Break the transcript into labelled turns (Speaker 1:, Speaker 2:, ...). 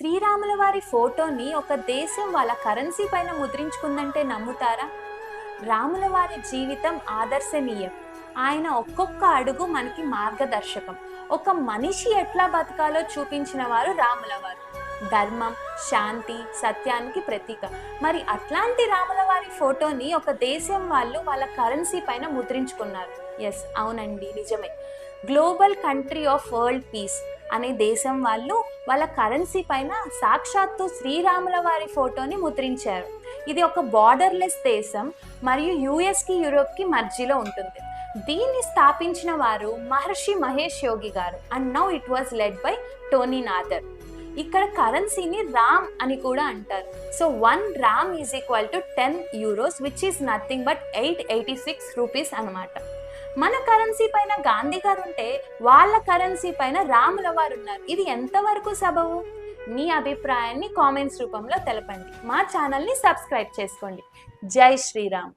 Speaker 1: శ్రీరాముల వారి ఫోటోని ఒక దేశం వాళ్ళ కరెన్సీ పైన ముద్రించుకుందంటే నమ్ముతారా? రాముల వారి జీవితం ఆదర్శనీయం. ఆయన ఒక్కొక్క అడుగు మనకి మార్గదర్శకం. ఒక మనిషి ఎట్లా బతకాలో చూపించిన వారు రాముల వారు. ధర్మం శాంతి సత్యానికి ప్రతీక. మరి అట్లాంటి రాముల వారి ఫోటోని ఒక దేశం వాళ్ళు వాళ్ళ కరెన్సీ పైన ముద్రించుకున్నారు. ఎస్ అవునండి నిజమే. Global country of world peace అనే దేశం వాళ్ళు వాళ్ళ కరెన్సీ పైన సాక్షాత్తు శ్రీరాముల వారి ఫోటోని ముద్రించారు. ఇది ఒక బార్డర్లెస్ దేశం మరియు యుఎస్కి యూరోప్కి మధ్యలో ఉంటుంది. దీన్ని స్థాపించిన వారు Maharishi Mahesh Yogi garu and now it was led by Tony Nader ఇక్కడ కరెన్సీని రామ్ అని కూడా అంటారు. So one Raam is equal to ten euros which is nothing but eight eighty six rupees అనమాట మన కరెన్సీ పైన గాంధీ గారు ఉంటే వాళ్ళ కరెన్సీ పైన రాముల వారు ఉన్నారు ఇది ఎంతవరకు సబవు మీ అభిప్రాయాన్ని కామెంట్స్ రూపంలో తెలపండి. మా ఛానల్ని సబ్స్క్రైబ్ చేసుకోండి. జై శ్రీరామ్.